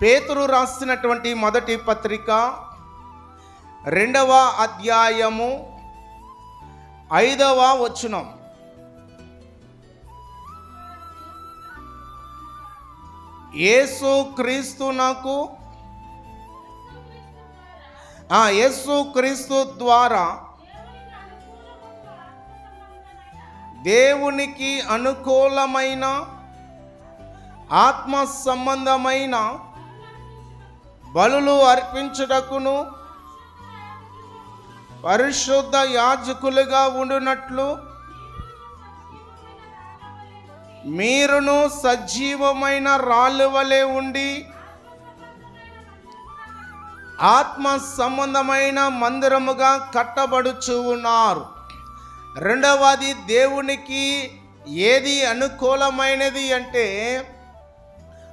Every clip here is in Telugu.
పేతురు రాసినటువంటి మొదటి పత్రిక రెండవ అధ్యాయము ఐదవ వచనం. యేసు క్రీస్తునకు ఆ యేసు క్రీస్తు ద్వారా దేవునికి అనుకూలమైన ఆత్మ సంబంధమైన బలులు అర్పించుటకును పరిశుద్ధ యాజకులుగా ఉండునట్లు మీరును సజీవమైన రాళ్ళు వలె ఉండి ఆత్మ సంబంధమైన మందిరముగా కట్టబడుచు ఉన్నారు రెండవది దేవునికి ఏది అనుకూలమైనది అంటే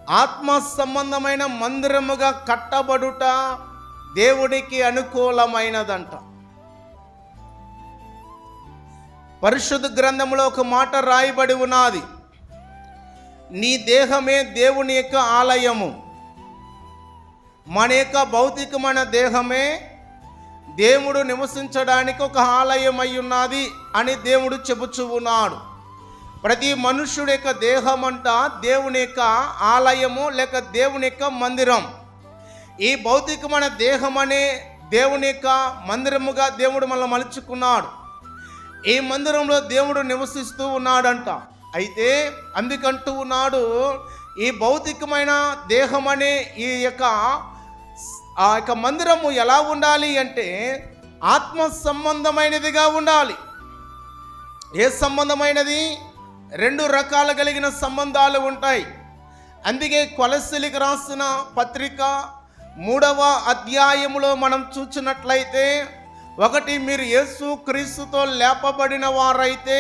ఆత్మ సంబంధమైన మందిరముగా కట్టబడుట దేవుడికి అనుకూలమైనదంట. పరిశుద్ధ గ్రంథంలో ఒక మాట రాయబడి ఉన్నది. నీ దేహమే దేవుని యొక్క ఆలయము. మన యొక్క భౌతికమైన దేహమే దేవుడు నివసించడానికి ఒక ఆలయం అయి ఉన్నది అని దేవుడు చెబుచు ఉన్నాడు. ప్రతి మనుష్యుడి యొక్క దేహం అంట దేవుని యొక్క ఆలయము లేక దేవుని యొక్క మందిరం. ఈ భౌతికమైన దేహం అనే దేవుని యొక్క మందిరముగా దేవుడు మనల్ని మలుచుకున్నాడు. ఈ మందిరంలో దేవుడు నివసిస్తూ ఉన్నాడంట. అయితే అందుకంటూ ఉన్నాడు ఈ భౌతికమైన దేహం అనే ఈ యొక్క ఆ యొక్క మందిరము ఎలా ఉండాలి అంటే ఆత్మ సంబంధమైనదిగా ఉండాలి. ఏ సంబంధమైనది? రెండు రకాల కలిగిన సంబంధాలు ఉంటాయి. అందుకే కొలసిలికి రాసిన పత్రిక మూడవ అధ్యాయములో మనం చూచినట్లయితే ఒకటి మీరు యేసు క్రీస్తుతో లేపబడిన వారైతే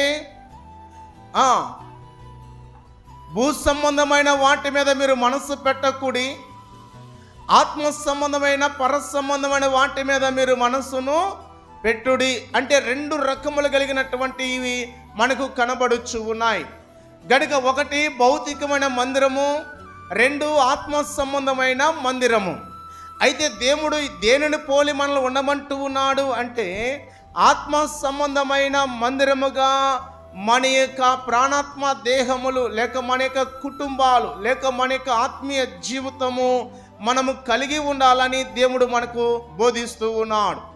భూ సంబంధమైన వాటి మీద మీరు మనసు పెట్టకూడి ఆత్మ సంబంధమైన పర సంబంధమైన వాటి మీద మీరు మనసును పెట్టుడి అంటే రెండు రకములు కలిగినటువంటి ఇవి మనకు కనబడుచు ఉన్నాయి. గనుక ఒకటి భౌతికమైన మందిరము రెండు ఆత్మ సంబంధమైన మందిరము. అయితే దేవుడు దేనిని పోలి మనల్ని ఉండమంటూ ఉన్నాడు అంటే ఆత్మ సంబంధమైన మందిరముగా మన యొక్క ప్రాణాత్మ దేహములు లేక మన యొక్క కుటుంబాలు లేక మన యొక్క ఆత్మీయ జీవితము మనము కలిగి ఉండాలని దేవుడు మనకు బోధిస్తూ ఉన్నాడు.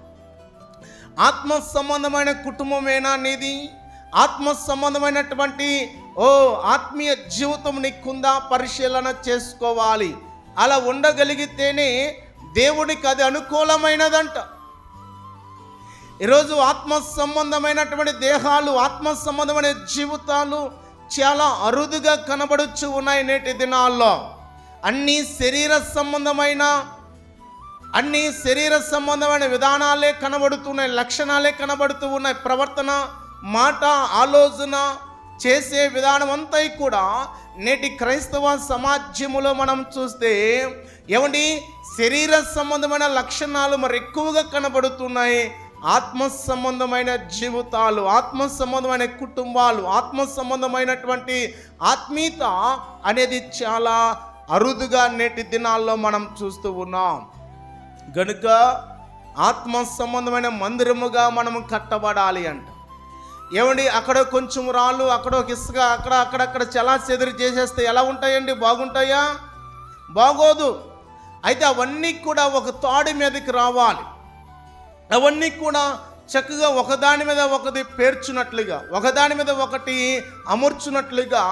ఆత్మ సంబంధమైన కుటుంబమేనా నీది? ఆత్మ సంబంధమైనటువంటి ఓ ఆత్మీయ జీవితం నీకుందా? పరిశీలన చేసుకోవాలి. అలా ఉండగలిగితేనే దేవునికి అది అనుకూలమైనదంట. ఈరోజు ఆత్మ సంబంధమైనటువంటి దేహాలు ఆత్మ సంబంధమైన జీవితాలు చాలా అరుదుగా కనబడుచు ఉన్నాయి నేటి దినాల్లో. అన్ని శరీర సంబంధమైన అన్ని శరీర సంబంధమైన విధానాలే కనబడుతున్నాయి లక్షణాలే కనబడుతూ ఉన్నాయి. ప్రవర్తన మాట ఆలోచన చేసే విధానం అంతా కూడా నేటి క్రైస్తవ సమాజములో మనం చూస్తే ఏమండి? శరీర సంబంధమైన లక్షణాలు మరి ఎక్కువగా కనబడుతున్నాయి. ఆత్మ సంబంధమైన జీవితాలు ఆత్మ సంబంధమైన కుటుంబాలు ఆత్మ సంబంధమైనటువంటి ఆత్మీయత అనేది చాలా అరుదుగా నేటి దినాల్లో మనం చూస్తూ ఉన్నాం. గనుక ఆత్మ సంబంధమైన మందిరముగా మనము కట్టబడాలి అంట. ఏమండి? అక్కడ కొంచెం రాళ్ళు అక్కడ ఒక ఇసుక అక్కడ అక్కడక్కడ చలా చెదిరి చేసేస్తే ఎలా ఉంటాయండి? బాగుంటాయా? బాగోదు. అయితే అవన్నీ కూడా ఒక తాడి మీదకి రావాలి. అవన్నీ కూడా చక్కగా ఒకదాని మీద ఒకటి పేర్చున్నట్లుగా ఒకదాని మీద ఒకటి అమర్చున్నట్లుగా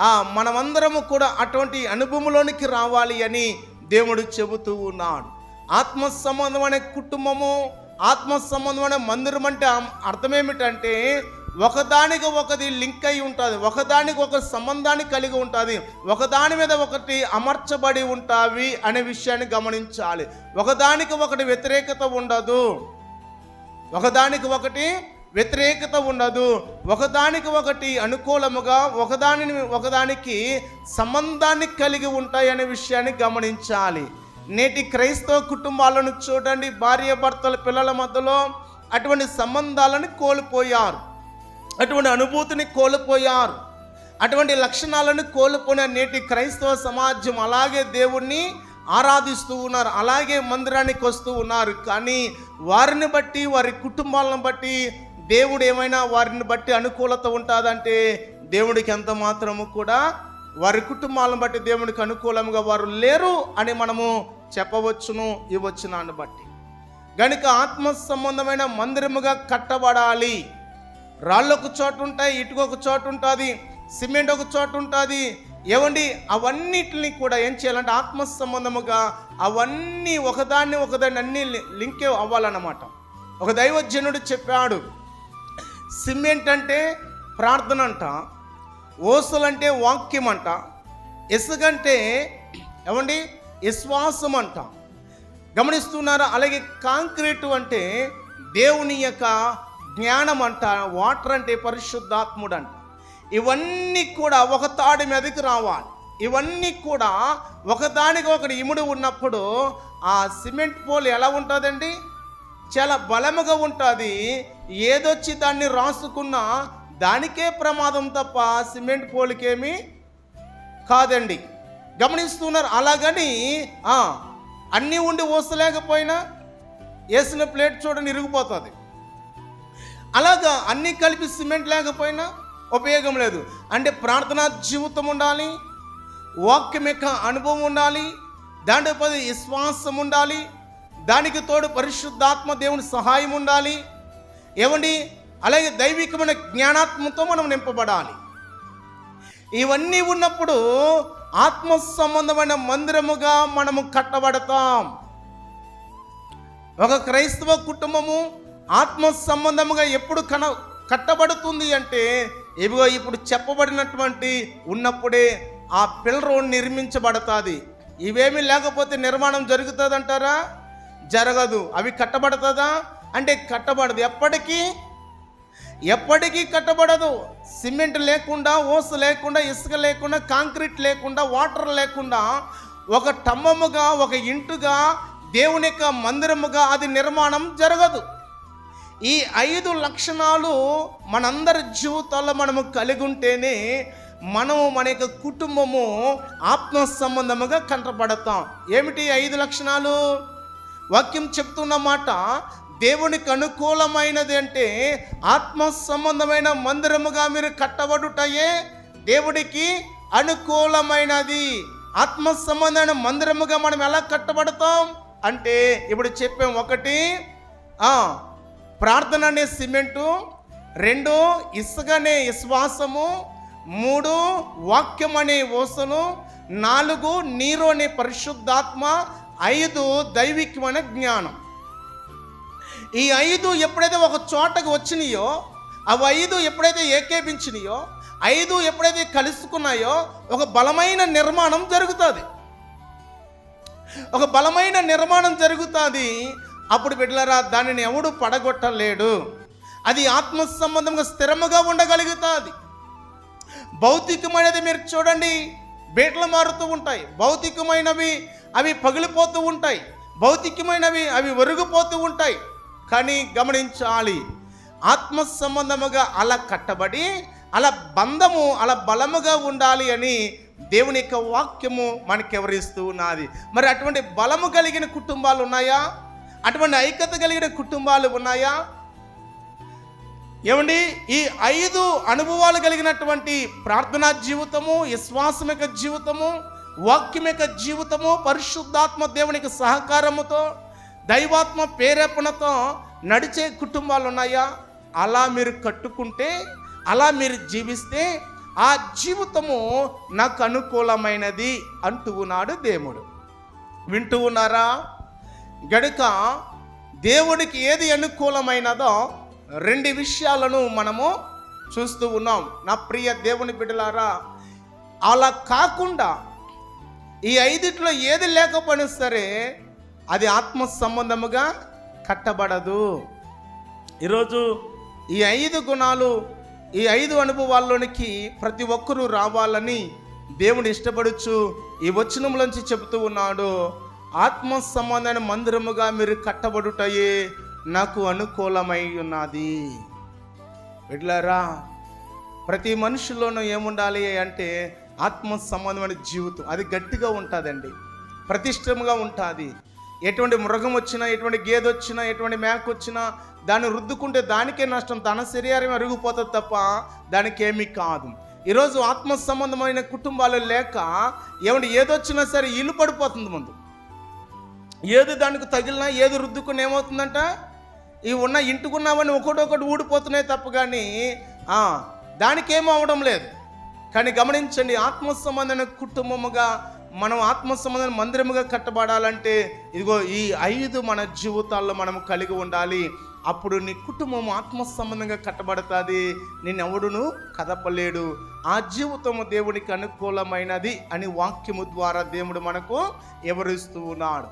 ఆ మనమందరము కూడా అటువంటి అనుభవంలోనికి రావాలి అని దేవుడు చెబుతూ ఉన్నాడు. ఆత్మ సంబంధమైన కుటుంబము ఆత్మ సంబంధమైన మందిరం అంటే అర్థం ఏమిటంటే ఒకదానికి ఒకటి లింక్ అయి ఉంటుంది ఒకదానికి ఒక సంబంధాన్ని కలిగి ఉంటుంది ఒకదాని మీద ఒకటి అమర్చబడి ఉంటావి అనే విషయాన్ని గమనించాలి. ఒకదానికి ఒకటి వ్యతిరేకత ఉండదు. ఒకదానికి ఒకటి వ్యతిరేకత ఉండదు. ఒకదానికి ఒకటి అనుకూలముగా ఒకదానిని ఒకదానికి సంబంధాన్ని కలిగి ఉంటాయి అనే విషయాన్ని గమనించాలి. నేటి క్రైస్తవ కుటుంబాలను చూడండి భార్య భర్తల పిల్లల మధ్యలో అటువంటి సంబంధాలను కోల్పోయారు. అటువంటి అనుభూతిని కోల్పోయారు. అటువంటి లక్షణాలను కోల్పోయిన నేటి క్రైస్తవ సమాజం అలాగే దేవుణ్ణి ఆరాధిస్తూ ఉన్నారు అలాగే మందిరానికి వస్తూ ఉన్నారు. కానీ వారిని బట్టి వారి కుటుంబాలను బట్టి దేవుడు ఏమైనా వారిని బట్టి అనుకూలత ఉంటుందంటే దేవుడికి ఎంత మాత్రము కూడా వారి కుటుంబాలను బట్టి దేవునికి అనుకూలంగా వారు లేరు అని మనము చెప్పవచ్చును ఈ వచనాన్ని బట్టి. గనుక ఆత్మ సంబంధమైన మందిరముగా కట్టబడాలి. రాళ్ళు ఒక చోటు ఉంటాయి ఇటుక ఒక చోటు ఉంటుంది సిమెంట్ ఒక చోటు ఉంటుంది. ఏమండి అవన్నిటిని కూడా ఏం చేయాలంటే ఆత్మ సంబంధముగా అవన్నీ ఒకదాన్ని ఒకదాన్ని అన్ని లింకే అవ్వాలన్నమాట. ఒక దైవజనుడు చెప్పాడు సిమెంట్ అంటే ప్రార్థన అంట ఓసులంటే వాక్యం అంట ఇసుకంటే ఏమండి? విశ్వాసం అంట గమనిస్తున్నారా? అలాగే కాంక్రీటు అంటే దేవుని యొక్క జ్ఞానం అంట వాటర్ అంటే పరిశుద్ధాత్ముడు అంట ఇవన్నీ కూడా ఒక తాడి మీదకి రావాలి. ఇవన్నీ కూడా ఒకదానికి ఒకటి ఇముడు ఉన్నప్పుడు ఆ సిమెంట్ పోల్ ఎలా ఉంటుందండి? చాలా బలముగా ఉంటుంది. ఏదొచ్చి దాన్ని రాసుకున్నా దానికే ప్రమాదం తప్ప సిమెంట్ పోలికేమీ కాదండి. గమనిస్తున్నారు అలాగని అన్నీ ఉండి ఓసలేకపోయినా వేసిన ప్లేట్ చూడండి ఇరిగిపోతుంది. అలాగా అన్నీ కలిపి సిమెంట్ లేకపోయినా ఉపయోగం లేదు. అంటే ప్రార్థనా జీవితం ఉండాలి వాక్యం యొక్క అనుభవం ఉండాలి దాంట్లో పది విశ్వాసం ఉండాలి దానికి తోడు పరిశుద్ధాత్మ దేవుని సహాయం ఉండాలి. ఏమండి? అలాగే దైవికమైన జ్ఞానాత్మతో మనం నింపబడాలి. ఇవన్నీ ఉన్నప్పుడు ఆత్మ సంబంధమైన మందిరముగా మనము కట్టబడతాం. ఒక క్రైస్తవ కుటుంబము ఆత్మ సంబంధముగా ఎప్పుడు కన కట్టబడుతుంది అంటే ఇవిగో ఇప్పుడు చెప్పబడినటువంటి ఉన్నప్పుడే ఆ పిల్లరు నిర్మించబడుతుంది. ఇవేమీ లేకపోతే నిర్మాణం జరుగుతుంది అంటారా జరగదు. అవి కట్టబడుతుందా? అంటే కట్టబడదు. ఎప్పటికీ ఎప్పటికీ కట్టబడదు. సిమెంట్ లేకుండా ఓస్ లేకుండా ఇసుక లేకుండా కాంక్రీట్ లేకుండా వాటర్ లేకుండా ఒక టమ్మముగా ఒక ఇంటుగా దేవుని యొక్క మందిరముగా అది నిర్మాణం జరగదు. ఈ ఐదు లక్షణాలు మనందరి జీవితాల్లో మనము కలిగి ఉంటేనే మనము మన యొక్క కుటుంబము ఆత్మ సంబంధముగా కంటపడతాం ఏమిటి ఐదు లక్షణాలు? వాక్యం చెప్తున్న మాట దేవునికి అనుకూలమైనది అంటే ఆత్మ సంబంధమైన మందిరముగా మీరు కట్టబడుటయే దేవుడికి అనుకూలమైనది. ఆత్మ సంబంధమైన మందిరముగా మనం ఎలా కట్టబడతాం? అంటే ఇప్పుడు చెప్పాం ఒకటి ప్రార్థన అనే సిమెంటు రెండు ఇసుక అనే విశ్వాసము మూడు వాక్యం అనే ఓసలు నాలుగు నీరు అనే పరిశుద్ధాత్మ ఐదు దైవికమైన జ్ఞానం. ఈ ఐదు ఎప్పుడైతే ఒక చోటకు వచ్చినాయో అవి ఐదు ఎప్పుడైతే ఏకేపించినాయో ఐదు ఎప్పుడైతే కలుసుకున్నాయో ఒక బలమైన నిర్మాణం జరుగుతుంది. ఒక బలమైన నిర్మాణం జరుగుతుంది. అప్పుడు బిడ్డలరా దానిని ఎవడు పడగొట్టలేడు. అది ఆత్మ సంబంధంగా స్థిరముగా ఉండగలుగుతుంది. భౌతికమైనది మీరు చూడండి బేట్లు మారుతూ ఉంటాయి. భౌతికమైనవి అవి పగిలిపోతూ ఉంటాయి. భౌతికమైనవి అవి ఒరుగుపోతూ ఉంటాయి. కానీ గమనించాలి. ఆత్మ సంబంధముగా అలా కట్టబడి అలా బంధము అలా బలముగా ఉండాలి అని దేవుని యొక్క వాక్యము మనకి ఎవరిస్తూ ఉన్నది. మరి అటువంటి బలము కలిగిన కుటుంబాలు ఉన్నాయా? అటువంటి ఐక్యత కలిగిన కుటుంబాలు ఉన్నాయా? ఏమండి? ఈ ఐదు అనుభవాలు కలిగినటువంటి ప్రార్థనా జీవితము విశ్వాసం యొక్క జీవితము వాక్యం యొక్క జీవితము పరిశుద్ధాత్మ దేవునికి సహకారముతో దైవాత్మ ప్రేరేపణతో నడిచే కుటుంబాలు ఉన్నాయా అలా మీరు కట్టుకుంటే అలా మీరు జీవిస్తే ఆ జీవితము నాకు అనుకూలమైనది అంటూ ఉన్నాడు దేవుడు. వింటూ ఉన్నారా? గడుక దేవుడికి ఏది అనుకూలమైనదో రెండు విషయాలను మనము చూస్తూ ఉన్నాం. నా ప్రియ దేవుని బిడ్డలారా అలా కాకుండా ఈ ఐదిట్లో ఏది లేకపోయినా సరే అది ఆత్మ సంబంధముగా కట్టబడదు. ఈరోజు ఈ ఐదు గుణాలు ఈ ఐదు అనుభవాల్లోనికి ప్రతి ఒక్కరూ రావాలని దేవుడు ఇష్టపడుచు ఈ వచనంలోంచి చెబుతూ ఉన్నాడు. ఆత్మ సంబంధమైన మందిరముగా మీరు కట్టబడుటయే నాకు అనుకూలమై ఉన్నది. వెళ్ళారా ప్రతి మనిషిలోనూ ఏముండాలి అంటే ఆత్మ సంబంధమైన జీవితం. అది గట్టిగా ఉంటుందండి. ప్రతిష్టముగా ఉంటుంది. ఎటువంటి మృగం వచ్చినా ఎటువంటి గేదె వచ్చినా ఎటువంటి మేక వచ్చినా దాన్ని రుద్దుకుంటే దానికే నష్టం. తన శరీరం అరిగిపోతుంది తప్ప దానికి ఏమీ కాదు. ఈరోజు ఆత్మ సంబంధమైన కుటుంబాలు లేక ఏమంటే ఏదొచ్చినా సరే ఇల్లు పడిపోతుంది ముందు. ఏది దానికి తగిలినా ఏది రుద్దుకుని ఏమవుతుందంట? ఇవి ఉన్న ఇంటికున్నావని ఒకటొకటి ఊడిపోతున్నాయి తప్ప కానీ ఆ, దానికేమీ అవడం లేదు. కానీ గమనించండి ఆత్మ సంబంధమైన కుటుంబముగా మనం ఆత్మ సంబంధం మందిరముగా కట్టబడాలంటే ఇదిగో ఈ ఐదు మన జీవితాల్లో మనం కలిగి ఉండాలి. అప్పుడు నీ కుటుంబం ఆత్మ సంబంధంగా కట్టబడుతుంది. నిన్నెవడును కదపలేడు. ఆ జీవితము దేవునికి అనుకూలమైనది అని వాక్యము ద్వారా దేవుడు మనకు ఎవరిస్తూ ఉన్నాడు.